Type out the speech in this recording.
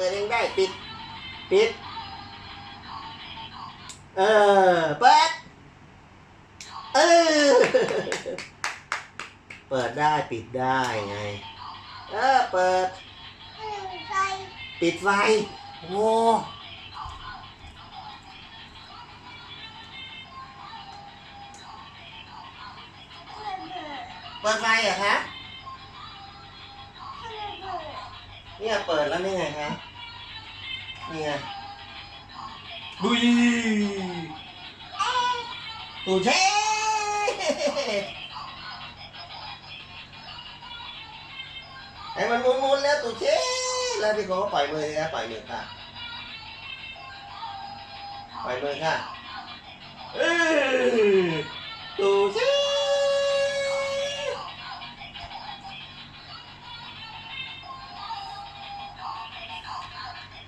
ปิดเองได้ปิด ปิด เออ เปิด เออ เปิดได้ปิดได้ไง เออ เปิด ปิดไฟ โอ้เปิดไฟเหรอคะเนี่ยเปิดแล้วนี่ไงคะ นี่ไงดุยตูเช่ไอ้มันหมุนๆแล้วตูเช่แล้วพี่โก้ปล่อยมือนะปล่อยมือค่ะปล่อยมือค่ะเออ